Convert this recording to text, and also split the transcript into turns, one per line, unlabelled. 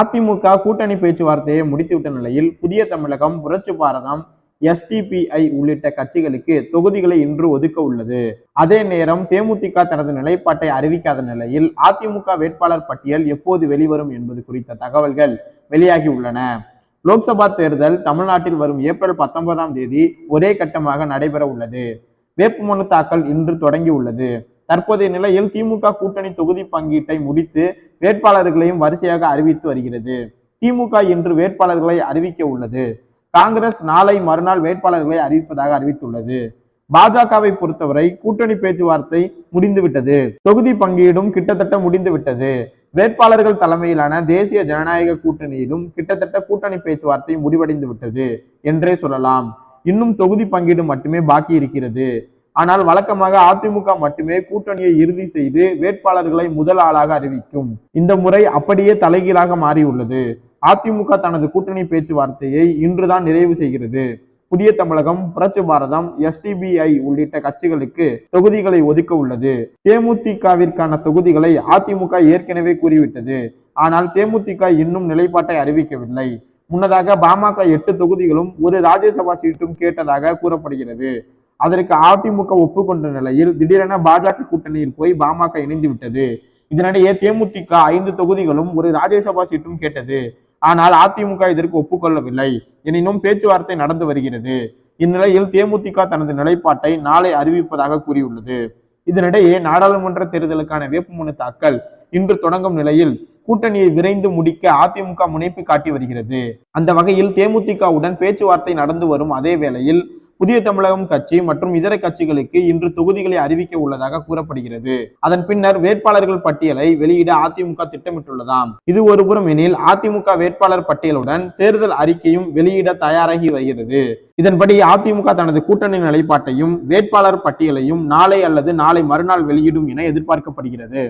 அதிமுக கூட்டணி பேச்சுவார்த்தையை முடித்துவிட்ட நிலையில் புதிய தமிழகம் புரட்சி பாரதம் எஸ்டிபிஐ உள்ளிட்ட கட்சிகளுக்கு தொகுதிகளை இன்று ஒதுக்க உள்ளது அதே நேரம் தேமுதிக தனது நிலைப்பாட்டை அறிவிக்காத நிலையில் அதிமுக வேட்பாளர் பட்டியல் எப்போது வெளிவரும் என்பது குறித்த தகவல்கள் வெளியாகி உள்ளன லோக்சபா தேர்தல் தமிழ்நாட்டில் வரும் ஏப்ரல் பத்தொன்பதாம் தேதி ஒரே கட்டமாக நடைபெற உள்ளது வேட்புமனு தாக்கல் இன்று தொடங்கி உள்ளது தற்போதைய நிலையில் திமுக கூட்டணி தொகுதி பங்கீட்டை முடித்து வேட்பாளர்களையும் வரிசையாக அறிவித்து வருகிறது திமுக இன்று வேட்பாளர்களை அறிவிக்க உள்ளது காங்கிரஸ் நாளை மறுநாள் வேட்பாளர்களை அறிவிப்பதாக அறிவித்துள்ளது பாஜகவை பொறுத்தவரை கூட்டணி பேச்சுவார்த்தை முடிந்துவிட்டது தொகுதி பங்கீடும் கிட்டத்தட்ட முடிந்துவிட்டது வேட்பாளர்கள் தலைமையிலான தேசிய ஜனநாயக கூட்டணியிலும் கிட்டத்தட்ட கூட்டணி பேச்சுவார்த்தை முடிவடைந்து விட்டது என்றே சொல்லலாம் இன்னும் தொகுதி பங்கீடு மட்டுமே பாக்கி இருக்கிறது ஆனால் வழக்கமாக அதிமுக மட்டுமே கூட்டணியை இறுதி செய்து வேட்பாளர்களை முதல் ஆளாக அறிவிக்கும் இந்த முறை அப்படியே தலைகீழாக மாறியுள்ளது அதிமுக தனது கூட்டணி பேச்சுவார்த்தையை இன்றுதான் நிறைவு செய்கிறது புதிய தமிழகம் புரட்சி பாரதம் எஸ்டிபிஐ உள்ளிட்ட கட்சிகளுக்கு தொகுதிகளை ஒதுக்க உள்ளது தேமுதிகவிற்கான தொகுதிகளை அதிமுக ஏற்கனவே கூறிவிட்டது ஆனால் தேமுதிக இன்னும் நிலைப்பாட்டை அறிவிக்கவில்லை முன்னதாக பாமக எட்டு தொகுதிகளும் ஒரு ராஜ்யசபா சீட்டும் கேட்டதாக கூறப்படுகிறது அதற்கு அதிமுக ஒப்புக்கொண்ட நிலையில் திடீரென பாஜக கூட்டணியில் போய் பாமக இணைந்து விட்டது இதனிடையே தேமுதிக ஐந்து தொகுதிகளும் ஒரு ராஜ்யசபா சீட்டும் கேட்டது ஆனால் அதிமுக இதற்கு ஒப்புக்கொள்ளவில்லை எனினும் பேச்சுவார்த்தை நடந்து வருகிறது இந்நிலையில் தேமுதிக தனது நிலைப்பாட்டை நாளை அறிவிப்பதாக கூறியுள்ளது இதனிடையே நாடாளுமன்ற தேர்தலுக்கான வேட்புமனு தாக்கல் இன்று தொடங்கும் நிலையில் கூட்டணியை விரைந்து முடிக்க அதிமுக முனைப்பு காட்டி வருகிறது அந்த வகையில் தேமுதிகவுடன் பேச்சுவார்த்தை நடந்து வரும் அதே வேளையில் புதிய தமிழகம் கட்சி மற்றும் இதர கட்சிகளுக்கு இன்று தொகுதிகளை அறிவிக்க உள்ளதாக கூறப்படுகிறது அதன் பின்னர் வேட்பாளர்கள் பட்டியலை வெளியிட அதிமுக திட்டமிட்டுள்ளதாம் இது ஒருபுறம் எனில் அதிமுக வேட்பாளர் பட்டியலுடன் தேர்தல் அறிக்கையும் வெளியிட தயாராகி வருகிறது இதன்படி அதிமுக தனது கூட்டணி நிலைப்பாட்டையும் வேட்பாளர் பட்டியலையும் நாளை அல்லது நாளை மறுநாள் வெளியிடும் என எதிர்பார்க்கப்படுகிறது